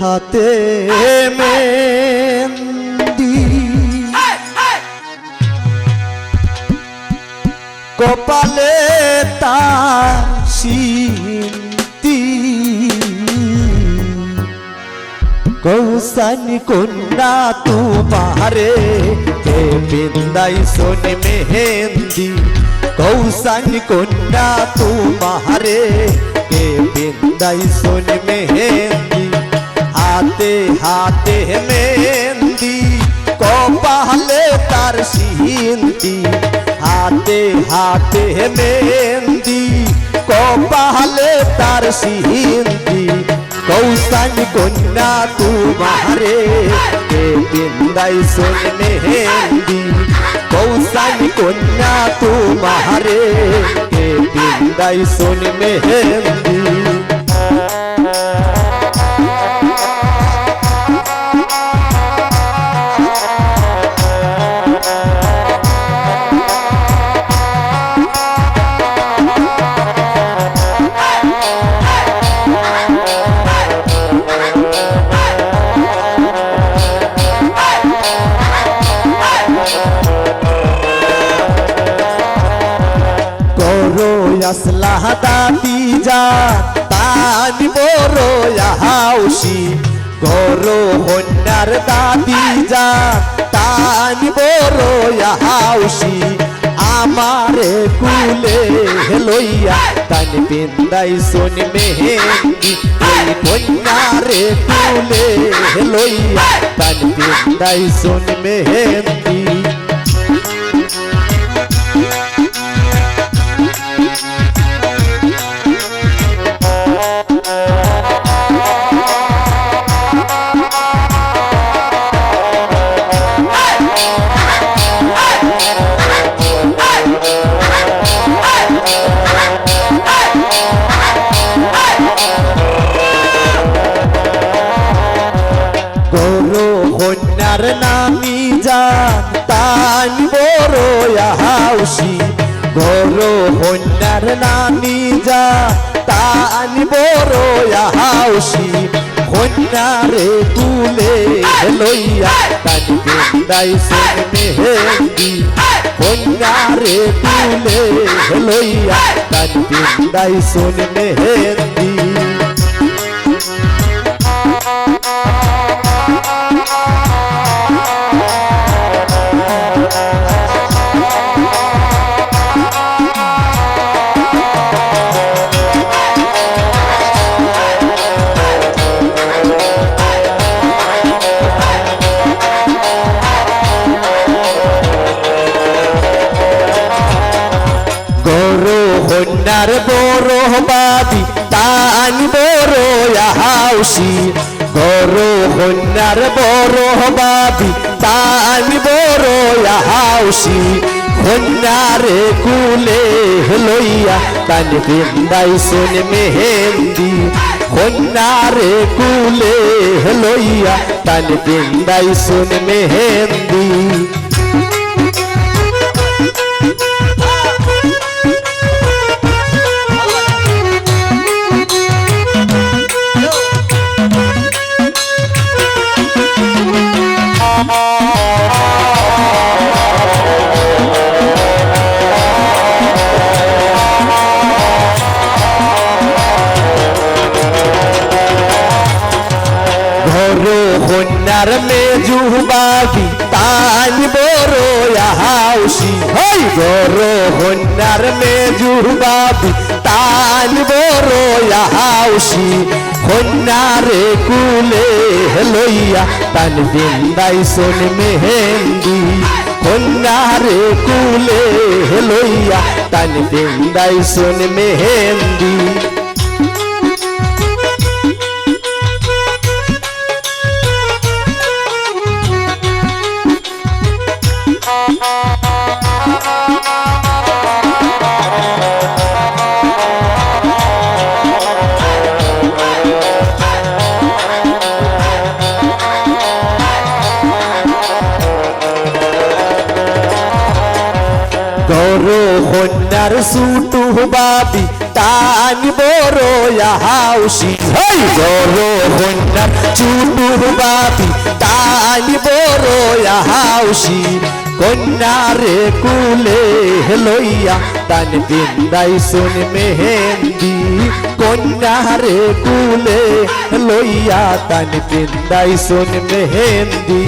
হাতে মেহেন্দি। কপালে তার সিন্তি। কৌসানি কন্যা, তোমারে কে বিন্দাই সোনে মেহেন্দি। কৌসানি কন্যা, তোমারে কে বিন্দাই সোনে মেহেন্দি। হাতে হাতে মেহেন্দি, কপালে তার সিন্দি হাতে হাতে মেহেন্দি, কপালে তার সিন্দি কৌশল কন্যা তোমারে বিন্দাই সোন মেহেন্দি। কৌশল কন্যা তোমারে বিন্দাই সোন মেহেন্দি। করো আসলাহ দাদি যা, তানি বড় হাউসি করো হন্যার দাদি যা, তানি বড় হাউসি আমারে কুলে লইয়া তান পিন্দাই সোন মেহেন্দি। ওই কন্যারে কুলে লইয়া তান পিন্দাই সোন মেহেন্দি। যান তান বড় হাউসি গরো কন্যার নামি যান তান বড় হাউসি কন্যারে তুলে লইয়া তান সোন মেহেন্দি কন্যারে তুলে লইয়া তান সোন মেহেন্দি। হাউসি গরু হন্যার বড় বাবি তান বড় হাউসি হন্যারে কুলে লইয়া তান বিন্দাই সোন মেহেন্দি। হন্যারে কুলে লইয়া তান বিন্দাই সোন মেহেন্দি। কন্যার মেজুবাবি তান বড় হাউসি হই গরো কন্যার মেজুবাবি তান বড় হাউসি কন্যারে কুলে লইয়া তান বিন্দাই সোন মেহেন্দি। কন্যারে কুলে লইয়া তান বিন্দাই সোন মেহেন্দি। গরো হন্যার সুটু বাবি তান বড় হাউসি হই বড় কন্যার চুটুর বাপি তান বড় হাউসি কন্যারে কুলে লইয়া তান বিন্দাই শুন মেহেন্দি। কন্যারে কুলে লইয়া তান বিন্দাই শুন মেহেন্দি।